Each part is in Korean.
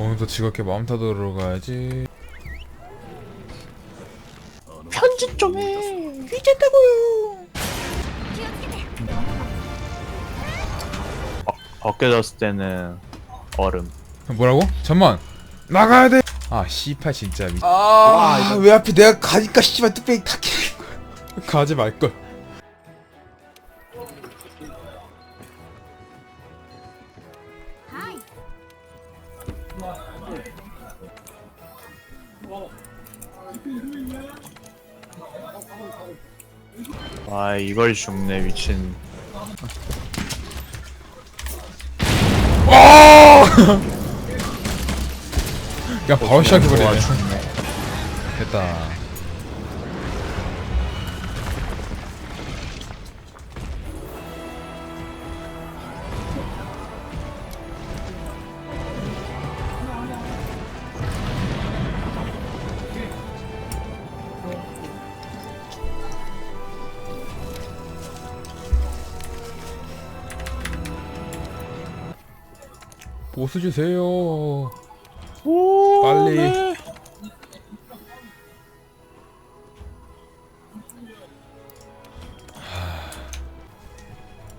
오늘도 즐겁게 마음 타도록 가야지 편집 좀 해. 휘졌다고요. 벗겨졌을 때는 얼음. 뭐라고? 잠만 나가야 돼 아 씨팔 진짜 미... 아왜 하필 내가 가니까 씨발 뚝배기 거야 가지 말걸 아 이걸 죽네 미친. 야 바로 시작해버리네. 됐다 보스 주세요 빨리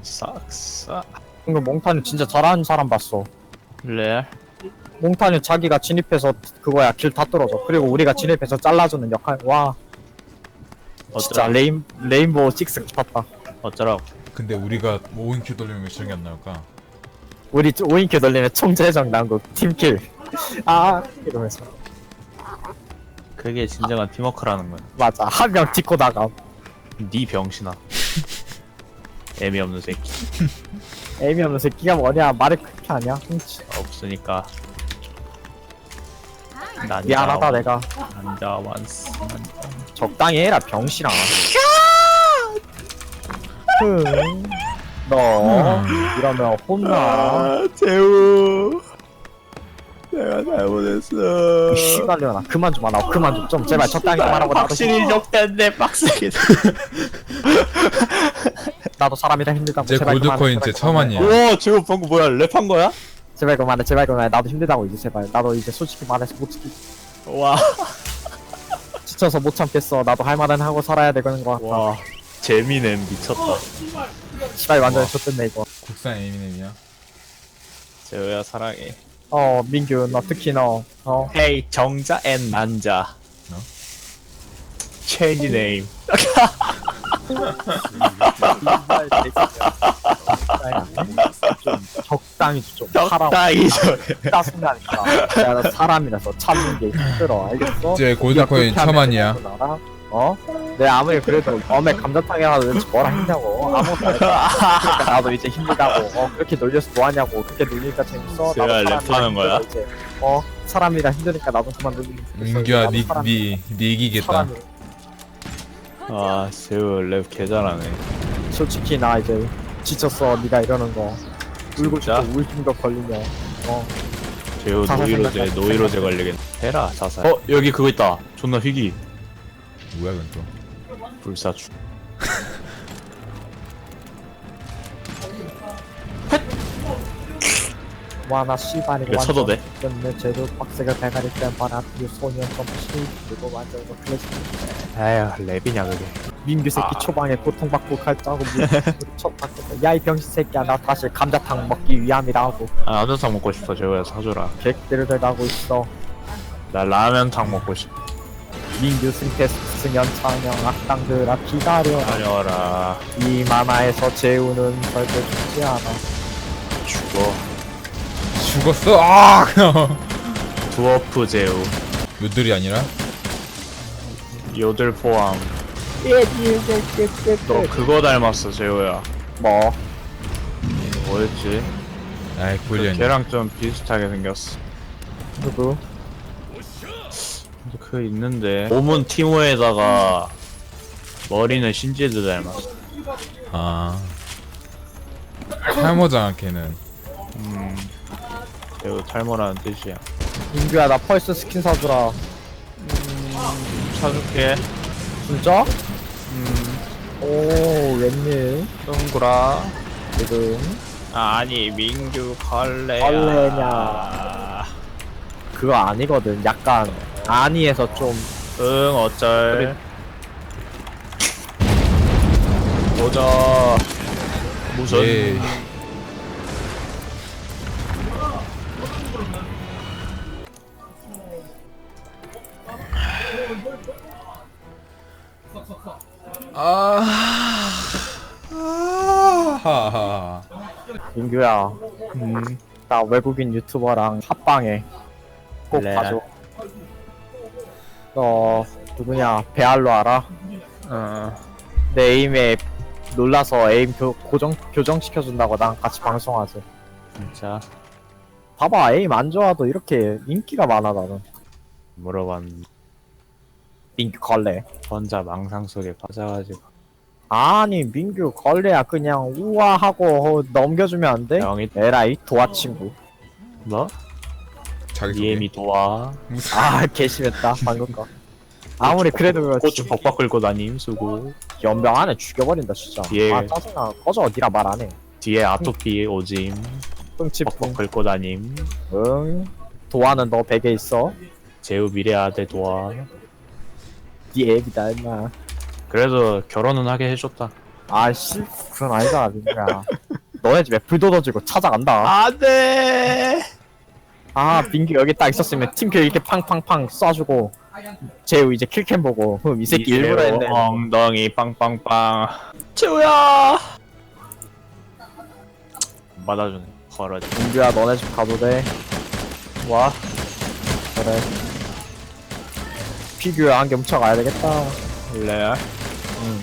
싹싹. 이거 몽타뉴 진짜 잘하는 사람 봤어. 레알. 몽타뉴 자기가 진입해서 그거야 길 다 뚫어줘. 그리고 우리가 진입해서 잘라주는 역할. 와 진짜 어쩌라. 레인 레인보우 식스 같다. 어쩌라고. 근데 우리가 5인큐 돌리면 왜 저기 안 나올까? 우리 5인큐 돌리면 총재정 난거 팀킬. 아 이러면서 그게 진정한 팀워크라는 거야. 맞아 한 명 딛고 나가. 네 병신아. 애미 없는 새끼. 애미 없는 새끼가 뭐냐 말을 그렇게 하냐. 훔치. 없으니까. 난자 미안하다 내가 난자 완스. 적당히 해라 병신아. 흥. 너 이러면 혼나. 재우. 내가 잘못했어. 씨발려나 그만 좀 하라 그만 좀 좀 제발 적당히 좀 하라고 나도 확실히 적대인데 빡세게. 나도 사람이라 힘들다고 제 제발 그만해, 골드코인 제발 제 처음 그만해. 아니야 오 지금 방금 뭐야 랩한 거야? 제발 그만해 제발 그만해 나도 힘들다고 이제 제발 나도 이제 솔직히 말해서 못 지키 와. 지쳐서 못 참겠어 나도 할 말은 하고 살아야 되는 거 같아 와. 재미는 미쳤다. 씨발 완전 좋던데 이거 국산 에미넴이야 재우야 사랑해. 어 민규 너 특히 너어 헤이 정자 앤 난자. 어? 체인지 네임. 좀 적당히 좀 하라고 적당히 좀. 따순다니까 내가 사람이라서 참는 게 힘들어 알겠어? 제 골드코인 그렇게 하면 되는 알아? 어? 내 아무리 그래도 엄에 감자탕이라도 뭐라 했냐고 아무것도 안 했다 그러니까 나도 이제 힘들다고 어 그렇게 놀려서 뭐하냐고 그렇게 놀리니까 재밌어 제가 나도 랩하는 사람이라 거야? 힘들어, 이제. 어 사람이라 힘드니까 나도 그만 놀리고 싶겠어. 민규야 나도 니, 사람- 니, 니 이기겠다 사람이 아 재우 랩 개잘하네. 솔직히 나 이제 지쳤어 네가 이러는 거 울고 진짜? 싶고 우울증도 걸리면 어 재우 자살 노이로제 생각- 노이로제 걸리겠네. 해라 자살. 어 여기 그거 있다. 존나 희귀. 뭐야 그건 또 불사추. 와나 씨발이 이거 쳐도 돼? 내 제도 빡세게 배가리 땐 바라티유 소년 점치 그리고 완전 이거 클래식 에휴 랩이냐 그게. 민규 새끼 아. 초방에 고통받고 갈자고 첫 바뀌었어 야이 병신 새끼야 나 다시 감자탕 먹기 위함이라고 아 남자탕 먹고 싶어 재우야 사줘라. 객들을 대가고 있어 나 라면탕 먹고 싶어. 민규 승태 승연 창영 악당들아 기다려 다녀와라. 이 만화에서 재우는 절대 죽지 않아 죽어. 죽었어? 아 두어프 재우. 요들이 아니라? 요들 포함. 너 그거 닮았어 재우야. 뭐 뭐였지? 아이 그 볼리언 걔랑 좀 비슷하게 생겼어. 누구 그 있는데 몸은 티모에다가 머리는 신지드 닮았어. 아 탈모잖아 걔는 음. 재우 탈모라는 뜻이야. 민규야 나 펄스 스킨 사주라 사줄게. 진짜? 음. 오 웬일 동그라. 지금 아니 민규 걸레야. 걸레냐. 그거 아니거든. 약간 아니에서 좀 응 어쩔 보자 무슨 예. 아, 아, 민규야. 음, 나 외국인 유튜버랑 합방해. 꼭. 봐줘. 너 누구냐? 베알로 알아? 어, 내 에임에 놀라서 에임 교, 고정 교정 시켜준다고 나랑 같이 방송하지. 진짜 봐봐 에임 안 좋아도 이렇게 인기가 많아 나는. 물어봤는데 민규 걸레. 혼자 망상 속에 빠져가지고 아니 민규 걸레야 그냥 우아하고 어, 넘겨주면 안 돼? 영이 에라이 도화 친구. 뭐? 자기 소개. 이엠이 도와 무슨 아 개심했다 방금 거. 아무리 그래도 그렇지. 고추 벅벅 긁고 다님 수고 연병 안에 죽여버린다 진짜. 예. 아 짜증나. 꺼져 니라 말안 해. 뒤에 아토피 오짐 똥치풍. 벅벅 긁고 다님 응. 도화는 너 베개 있어. 제우 미래 아들 도와 네 애기다 임마. 그래도 결혼은 하게 해줬다 아씨 그건 아니다 민규야. 너네 집에 불 돋아지고 찾아간다. 안돼 아 민규 여기 딱 있었으면 팀 킬 이렇게 팡팡팡 쏴주고 재우 이제 킬캠 보고 흠, 이 새끼 일부러 했네. 엉덩이 빵빵빵. 제우야! 받아주네. 걸어지. 민규야 너네 집 가도 돼? 와 그래. 피규어 한 개 훔쳐가야 되겠다. 원래. 응.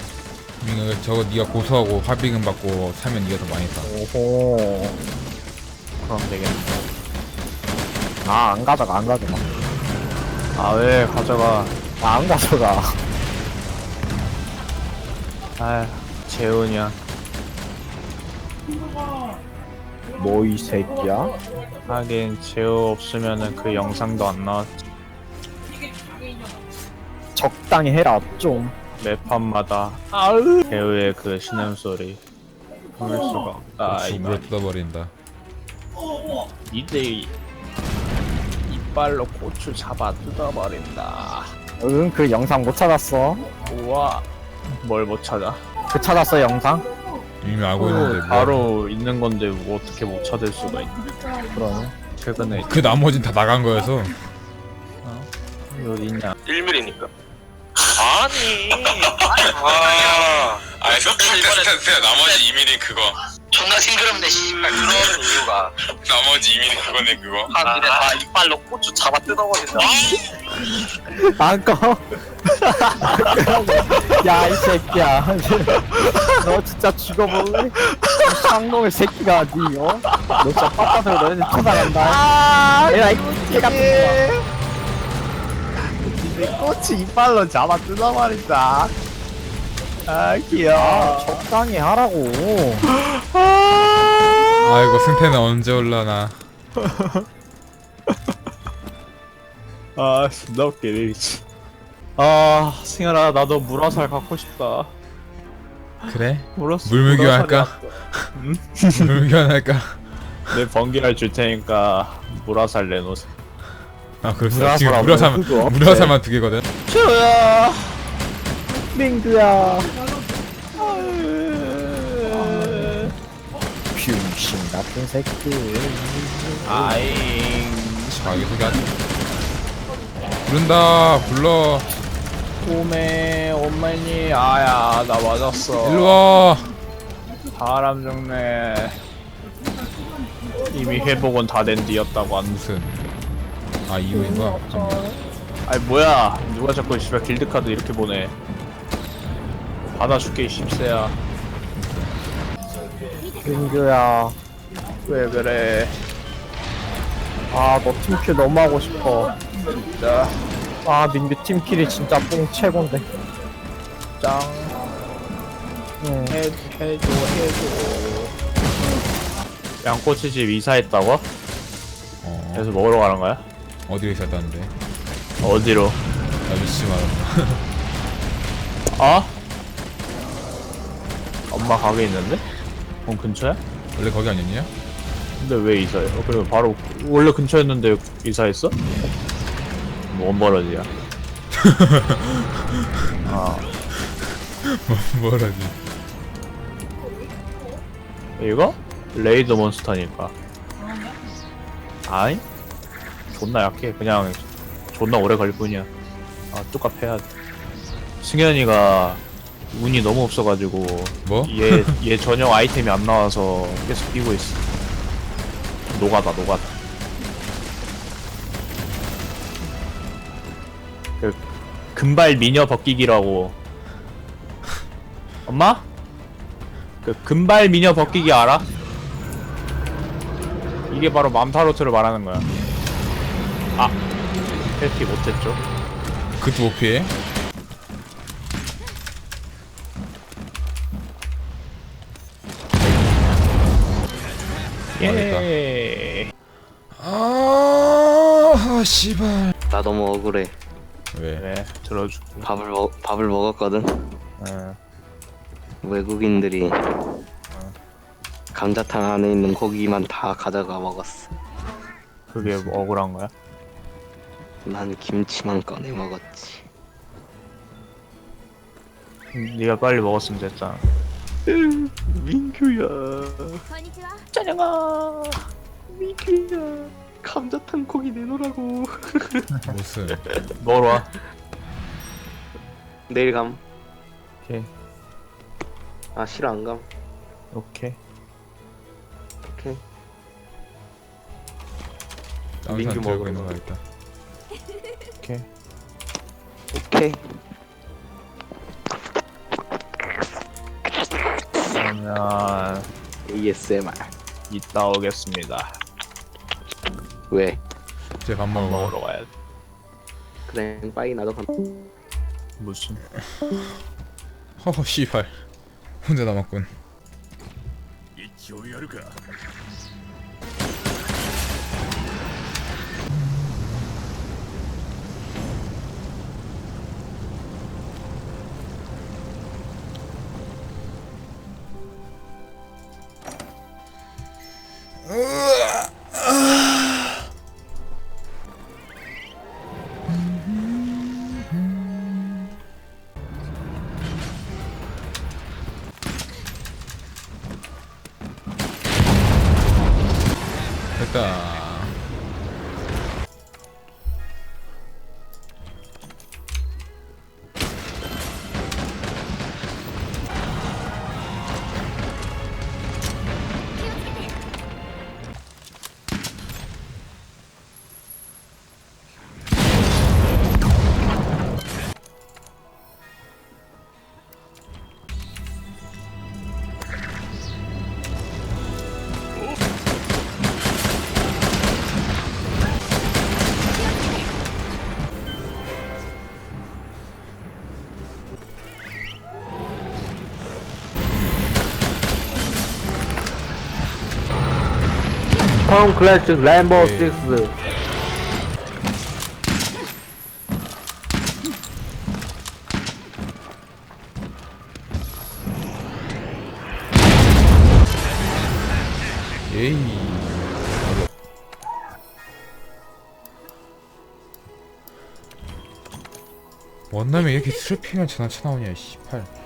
민규 저거 네가 고소하고 합의금 받고 사면 네가 더 많이 사. 오호. 그럼 되겠네 아, 안 가져가, 안 가져가. 아, 왜 가져가. 아, 안 가져가. 아휴, 재훈이야. 뭐, 이 새끼야? 하긴, 재우 없으면은 그 영상도 안 나왔지. 적당히 해라, 좀. 매판마다. 아으! 재우의 그 신음소리. 그럴 수가 없다. 어, 이거. 죽을 뜯어버린다. 2대2. 맨발로 고추 잡아 뜯어버린다. 응, 그 영상 못 찾았어. 우와, 뭘 못 찾아? 그 찾았어, 영상? 이미 알고 있는데 바로 있는 건데 뭐 어떻게 못 찾을 수가 있? 그러네. 최근에 그 나머진 다 나간 거여서 어디 있냐? 1mm니까. 아니. 아, 아니, 이번에 나머지 2mm 그거. 존나 싱그럽네 씨발 그런 이유가 나머지 2mm 그거네, 그거. 한 입에 다 이빨로 고추 잡아 뜯어버린다 안 꺼. 야, 이 새끼야. 너 진짜 죽어볼래? 이 상놈의 새끼가 니, 어? 너 진짜 빡빡해서 너네들 찾아간다. 얘라, 이 새끼 같은 거. 꽃이 이빨로 잡아 뜯어버린다 아 귀여워 적당히 하라고. 아이고 승태는 언제 올라나. 아 존나 웃기네 미치 아 승현아 나도 물화살 갖고 싶다 그래? 물화살 물물교 물화살이 할까? 왔어. 물견할까? 내 번개알 줄 테니까 물화살 내놓으세요 아. 물화살 지금 안 물화살만 두 개거든. 최우야 민규야. 병신 같은 새끼. 아잉 자기 소개하지. 부른다. 불러. 오메 엄마니 아야 나 맞았어 일로 와. 사람 죽네 이미 회복은 다 된 뒤였다고 안 무슨? 아 이유인가? 아니 뭐야 누가 자꾸 씨발 길드 카드 이렇게 보내 받아줄게 이 십세야 민규야. 왜 그래 아, 너 팀킬 너무 하고 싶어. 진짜 아, 민규 팀킬이 진짜 뽕 최곤데. 짱 응. 해, 해줘 해줘 양꼬치집 이사했다고? 어. 그래서 먹으러 가는 거야? 어디로 있었다는데? 어디로? 나 미치지 말았다. 어? 엄마 가게 있는데? 그럼 근처야? 원래 거기 아니었냐? 근데 왜 이사해? 어, 그리고 바로 원래 근처였는데 이사했어? 뭔 버러지야? 아 뭐라지 이거? 레이더 몬스터니까 아니? 존나 약해 그냥 존나 오래 걸릴 뿐이야 아돼 승현이가 운이 너무 없어가지고 뭐? 얘, 얘 전용 아이템이 안 나와서 계속 뛰고 있어 노가다 노가다 그 금발 미녀 벗기기라고 엄마? 그 금발 미녀 벗기기 알아? 이게 바로 맘타로트를 말하는 거야 아 헬피 못했죠 그것도 못 피해? 예 아 씨발 나 너무 억울해. 왜? 네 들어줄게 밥을 먹 밥을 먹었거든. 어. 외국인들이 감자탕 안에 있는 고기만 다 가져가 먹었어. 그게 뭐 억울한 거야? 난 김치만 꺼내 먹었지. 네가 빨리 먹었으면 됐잖아 민규야. 짜냥아. 민규야. 감자탕 고기 내놓으라고. 무슨 먹으러 와. 내일 감. 오케이 아 싫어 안 감. 오케이 오케이. 민규 먹으러 있는 거 있다 오케이. 오케이. 그러면 ASMR. 이따 오겠습니다 왜? 이제 밥 먹어 먹으러 가야 돼 그래, 빠이 나도 감. 무슨 허허 씨발 혼자 남았군 됐 다톰 클래스 램보 네. 6. 에이 원남에 이렇게 트래핑을 전화 쳐나오냐 이 씨발